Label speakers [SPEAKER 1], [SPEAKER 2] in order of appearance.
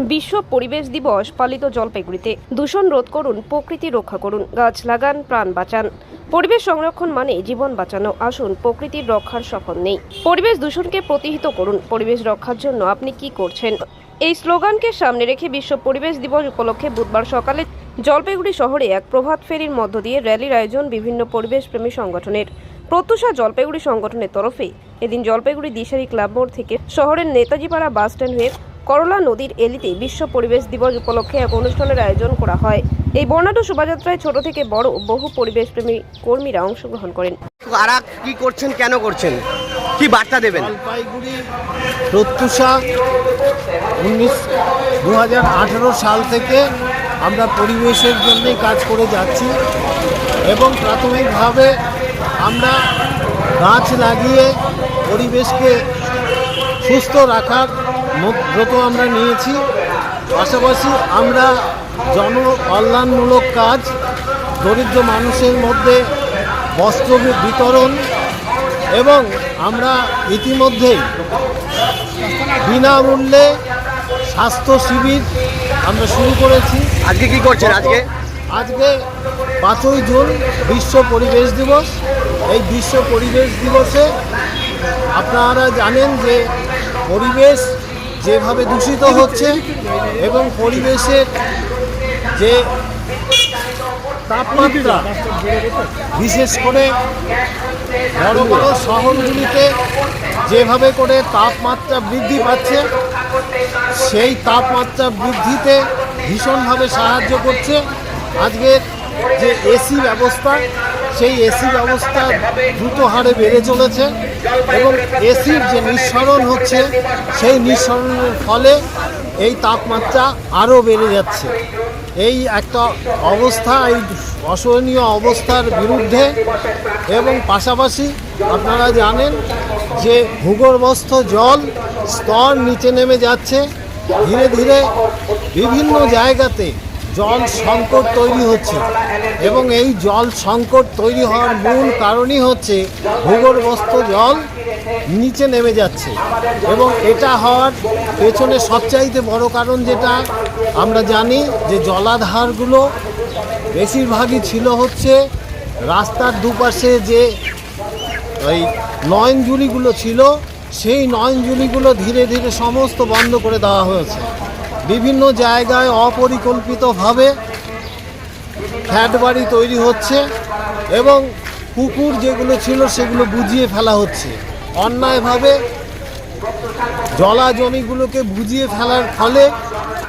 [SPEAKER 1] বিশ্ব পরিবেশ দিবস পালিত জলপাইগুড়িতে। দূষণ রোধ করুন, প্রকৃতি রক্ষা করুন, গাছ লাগান, প্রাণ বাঁচান। পরিবেশ সংরক্ষণ মানে জীবন বাঁচানো, আসুন, প্রকৃতির রক্ষার সফল নেই। পরিবেশ দূষণকে প্রতিহিত করুন, পরিবেশ রক্ষার জন্য আপনি কি করছেন? এই স্লোগানকে সামনে রেখে বিশ্ব পরিবেশ দিবস উপলক্ষে বুধবার সকালে জলপাইগুড়ি শহরে এক প্রভাত ফেরির মধ্য দিয়ে র্যালির আয়োজন বিভিন্ন পরিবেশপ্রেমী সংগঠনের। প্রত্যুষা জলপাইগুড়ি সংগঠনের তরফে এদিন জলপাইগুড়ি দিশারি ক্লাব মোড় থেকে শহরের নেতাজিপাড়া বাস স্ট্যান্ড হয়ে করলা নদীর এলিতে বিশ্ব পরিবেশ দিবস উপলক্ষে এক অনুষ্ঠানের আয়োজন করা হয়। এই বর্ণাঢ্য শোভাযাত্রায় ছোট থেকে বড় বহু পরিবেশপ্রেমী কর্মীরা অংশগ্রহণ করেন।
[SPEAKER 2] কারা কি করছেন কেন করছেন? কি বার্তা দেবেন?
[SPEAKER 3] জলপাইগুড়ি প্রত্যুষা উনিশ দু সাল থেকে আমরা পরিবেশের জন্যই কাজ করে যাচ্ছি এবং প্রাথমিকভাবে আমরা গাছ লাগিয়ে পরিবেশকে সুস্থ রাখার ব্রত আমরা নিয়েছি। পাশাপাশি আমরা জন কল্যাণমূলক কাজ দরিদ্র মানুষের মধ্যে বস্ত্র বিতরণ এবং আমরা ইতিমধ্যেই বিনামূল্যে স্বাস্থ্য শিবির আমরা শুরু করেছি।
[SPEAKER 2] আজকে কি করছেন আজকে?
[SPEAKER 3] আজকে পাঁচই জুন বিশ্ব পরিবেশ দিবস। এই বিশ্ব পরিবেশ দিবসে আপনারা জানেন যে পরিবেশ যেভাবে দূষিত হচ্ছে এবং পরিবেশের যে তাপমাত্রা, বিশেষ করে বড় বড় শহরগুলিতে যেভাবে করে তাপমাত্রা বৃদ্ধি পাচ্ছে, সেই তাপমাত্রা বৃদ্ধিতে ভীষণভাবে সাহায্য করছে। আজকে যে এসি ব্যবস্থা সেই এসির অবস্থা দ্রুত হারে বেড়ে চলেছে এবং এসির যে নিঃসরণ হচ্ছে, সেই নিঃসরণের ফলে এই তাপমাত্রা আরও বেড়ে যাচ্ছে। এই একটা অবস্থা, এই অসহনীয় অবস্থার বিরুদ্ধে এবং পাশাপাশি আপনারা জানেন যে ভূগর্ভস্থ জল স্তর নিচে নেমে যাচ্ছে। ধীরে ধীরে বিভিন্ন জায়গাতে জল সংকট তৈরি হচ্ছে। এবং এই জল সংকট তৈরি হওয়ার মূল কারণই হচ্ছে ভূগর্ভস্থ জল নিচে নেমে যাচ্ছে। এবং এটা হওয়ার পেছনে সবচাইতে বড় কারণ যেটা, আমরা জানি যে জলাধারগুলো বেশিরভাগই ছিল হচ্ছে রাস্তার দুপাশে যে ওই নয়নজুলিগুলো ছিল, সেই নয়নজুলিগুলো ধীরে ধীরে সমস্ত বন্ধ করে দেওয়া হয়েছে। বিভিন্ন জায়গায় অপরিকল্পিতভাবে ফ্ল্যাট বাড়ি তৈরি হচ্ছে এবং কুকুর যেগুলো ছিল সেগুলো বুঝিয়ে ফেলা হচ্ছে। অন্যায়ভাবে জলা জমিগুলোকে বুঝিয়ে ফেলার ফলে